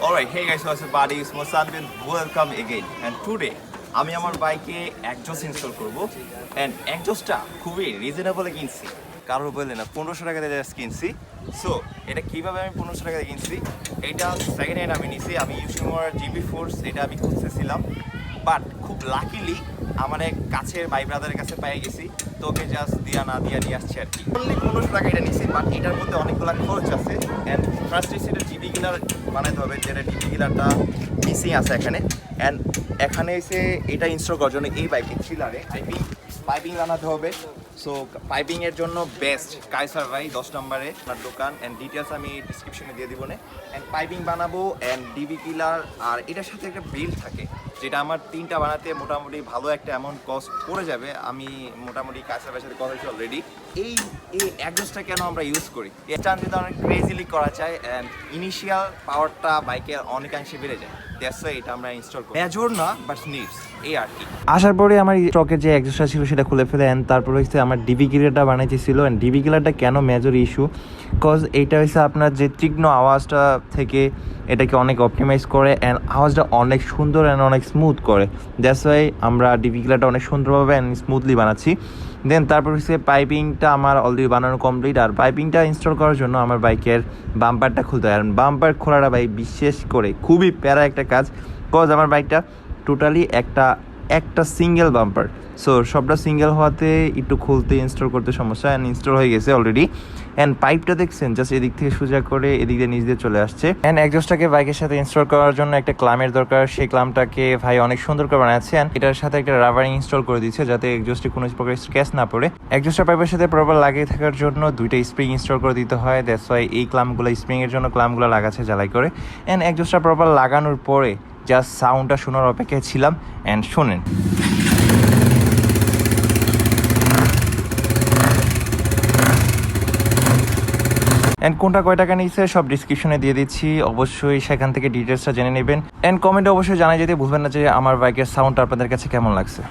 Alright, hey guys, what's up buddy? It's Mosanbin. Welcome again. And today আমি আমার বাইকে exhaust install করব and একজোসটা খুবই রিজনেবলে কিনছি কারোর বললে না পনেরোশো টাকা দিয়ে জাস্ট কিনছি সো এটা কীভাবে আমি পনেরোশো টাকা দিয়ে কিনছি এটা সেকেন্ড হ্যান্ড আমি নিছি আমি ইউসিমোর জিবি ফোর্স এটা আমি খুঁজতেছিলাম বাট খুব লাকিলি আমার এক কাছের ভাই ব্রাদারের কাছে পেয়ে গেছি। তোকে জাস্ট দিয়া না দিয়া নিয়ে আসছি আর কি। অনলি পনেরোশো টাকা এটা নিছি বাট এটার মধ্যে অনেকগুলো খরচ আছে। অ্যান্ড ফার্স্ট হচ্ছে এটা জিবি গিলার বানাইতে হবে, যেটা জিবি গিলারটা মিসিং আছে এখানে। অ্যান্ড এখানে এসে এটা ইনস্টল করার জন্য এই বাইকে চিলারে পাইপিং পাইপিং বানাতে হবে। সো পাইপিং এর জন্য বেস্ট কাইসার ভাই দশ নম্বরে আপনার দোকান। অ্যান্ড ডিটেলস আমি ডিসক্রিপশনে দিয়ে দিব না। অ্যান্ড পাইপিং বানাবো অ্যান্ড ডিবি কিলার আর এটার সাথে একটা বিল থাকে। যেটা আমার তিনটা বানাতে মোটামুটি ভালো একটা অ্যামাউন্ট কস্ট পড়ে যাবে, আমি মোটামুটি ভাইয়ের সাথে কথা হয়েছি অলরেডি এই এই অ্যাডজাস্টটা কেন আমরা ইউজ করি? এটা যদি অনেক ক্রেজিলি করা যায় অ্যান্ড ইনিশিয়াল পাওয়ারটা বাইকের অনেকাংশে বেড়ে যায়। এটা আমরা ইনস্টল করি। না বাট নিডস এই আর আসার পরে আমার স্টকের যে এক্সট্রা ছিল সেটা খুলে ফেলে অ্যান্ড তারপর হচ্ছে আমার ডিবি কিলারটা বানাইতেছিল অ্যান্ড ডিবি কিলারটা কেন মেজর ইস্যু কজ এইটা হচ্ছে আপনার যে তীক্ষ্ণ আওয়াজটা থেকে এটাকে অনেক অপটিমাইজ করে অ্যান্ড আওয়াজটা অনেক সুন্দর অ্যান্ড অনেক স্মুথ করে। দ্যাটস ওয়াই আমরা ডিবি কিলারটা অনেক সুন্দরভাবে অ্যান্ড স্মুথলি বানাচ্ছি। দেন তারপর হচ্ছে পাইপিংটা আমার অলরেডি বানানো কমপ্লিট আর পাইপিংটা ইনস্টল করার জন্য আমার বাইকের বাম্পারটা খুলতে হয়। আর বাম্পার খোলাটা ভাই বিশেষ করে খুবই প্যারা একটা কাজ। কজ আমার বাইকটা টোটালি একটা একটা সিঙ্গেল বাম্পার সো সবটা সিঙ্গেল হওয়াতে একটু খুলতে ইনস্টল করতে সমস্যা অ্যান্ড ইনস্টল হয়ে গেছে অলরেডি অ্যান্ড পাইপটা দেখছেন? জাস্ট এদিক থেকে সোজা করে এদিক দিয়ে নিচ দিয়ে চলে আসছে। অ্যান্ড একজোসটাকে বাইকের সাথে ইনস্টল করার জন্য একটা ক্লামের দরকার। সেই ক্লামটাকে ভাই অনেক সুন্দর করে বানাচ্ছে অ্যান্ড এটার সাথে একটা রাবারিং ইনস্টল করে দিচ্ছে যাতে একজোস্টে কোনো প্রকার স্ক্যাচ না পড়ে। একজোস্টার পাইপের সাথে প্রপার লাগিয়ে থাকার জন্য দুইটা স্প্রিং ইনস্টল করে দিতে হয়। দ্যাটস ওয়াই এই ক্লামগুলো স্প্রিংয়ের জন্য ক্লামগুলো লাগাচ্ছে, জ্বালাই করে। অ্যান্ড একজোস্টার প্রপার লাগানোর পরে জাস্ট সাউন্ডটা শোনার অপেক্ষায় ছিলাম। অ্যান্ড শোনেন। অ্যান্ড কোনটা কয় টাকা নিয়েছে, সব ডিসক্রিপশনে দিয়ে দিচ্ছি। অবশ্যই সেখান থেকে ডিটেলসটা জেনে নেবেন। অ্যান্ড কমেন্টে অবশ্যই জানাই যেতে ভুলবেন না যে আমার বাইকের সাউন্ড আপনাদের কাছে কেমন লাগছে।